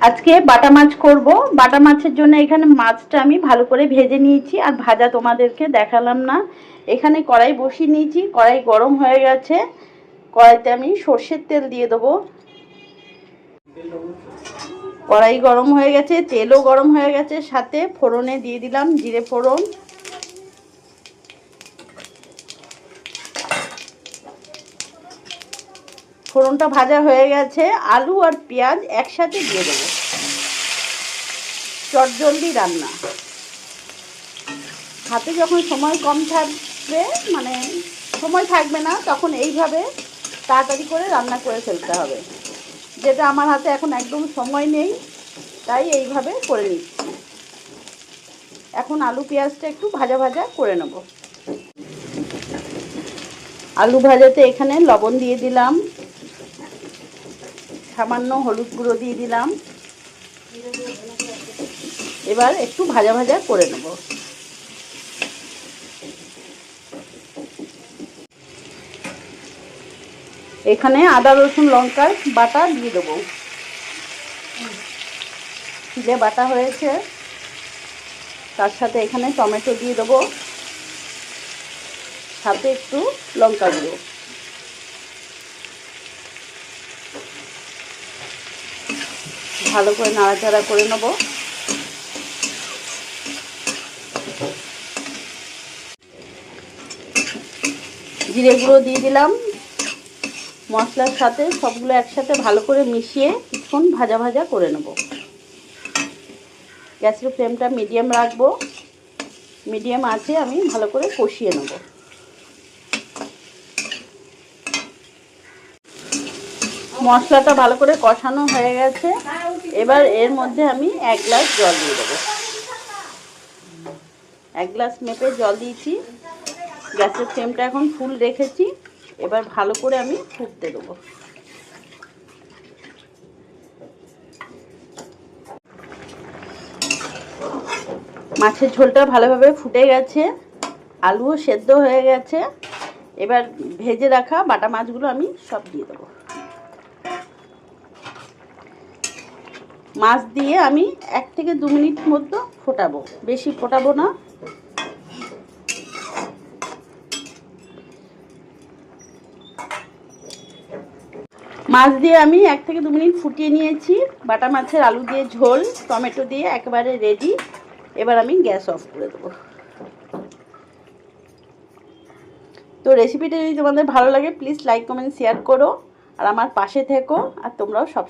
আজকে বাটা মাছ করব। বাটা মাছের জন্য এখানে মাছটা আমি ভালো করে ভেজে নিয়েছি আর ভাজা তোমাদেরকে দেখালাম না। এখানে কড়াই বসিয়ে নিয়েছি, কড়াই গরম হয়ে গেছে। কড়াইতে আমি সর্ষের তেল দিয়ে দেবো। কড়াই গরম হয়ে গেছে, তেলও গরম হয়ে গেছে, সাথে ফোড়নে দিয়ে দিলাম জিরে ফোড়ন। ফোড়নটা ভাজা হয়ে গেছে, আলু আর পেঁয়াজ একসাথে দিয়ে দেবো। চটজলদি রান্না। হাতে যখন সময় কম থাকবে মানে সময় থাকবে না, তখন এইভাবে তাড়াতাড়ি করে রান্না করে ফেলতে হবে। যেটা আমার হাতে এখন একদম সময় নেই, তাই এইভাবে করে নিচ্ছি। এখন আলু পেঁয়াজটা একটু ভাজা ভাজা করে নেব। আলু ভাজাতে এখানে লবণ দিয়ে দিলাম। সামান্য হলুদ গুঁড়ো দিয়ে দিলাম। এবার একটু ভাজা ভাজা করে নেব। এখানে আদা, রসুন, লঙ্কার বাটা দিয়ে দেবো। চিলে বাটা হয়েছে। তার সাথে এখানে টমেটো দিয়ে দেবো। সাথে একটু লঙ্কা গুঁড়ো। ভালো করে নাড়াচাড়া করে নেব। জিরে গুঁড়ো দিয়ে দিলাম। মশলার সাথে সবগুলো একসাথে ভালো করে মিশিয়ে কিছুক্ষণ ভাজা ভাজা করে নেব। গ্যাসের ফ্লেমটা মিডিয়াম রাখব। মিডিয়াম আছে আমি ভালো করে কষিয়ে নেব। মশলাটা ভালো করে কষানো হয়ে গেছে। এবার এর মধ্যে আমি এক গ্লাস জল দিয়ে দেবো। এক গ্লাস মেপে জল দিয়েছি। গ্যাসের ফ্লেমটা এখন ফুল রেখেছি। এবার ভালো করে আমি ফুটতে দেবো। মাছের ঝোলটা ভালোভাবে ফুটে গেছে। আলুও সেদ্ধ হয়ে গেছে। এবার ভেজে রাখা বাটা মাছগুলো আমি সব দিয়ে দেবো। মাছ দিয়ে আমি এক থেকে দু মিনিট মতো ফোটাবো। বেশি ফোটাবো না। মাছ দিয়ে আমি এক থেকে দু মিনিট ফুটিয়ে নিয়েছি। বাটা মাছের আলু দিয়ে ঝোল, টমেটো দিয়ে একেবারে রেডি এবার আমি গ্যাস অফ করে দেবো। তো রেসিপিটা যদি তোমাদের ভালো লাগে প্লিজ লাইক কমেন্ট শেয়ার করো। আর আমার পাশে থেকো। আর তোমরাও সব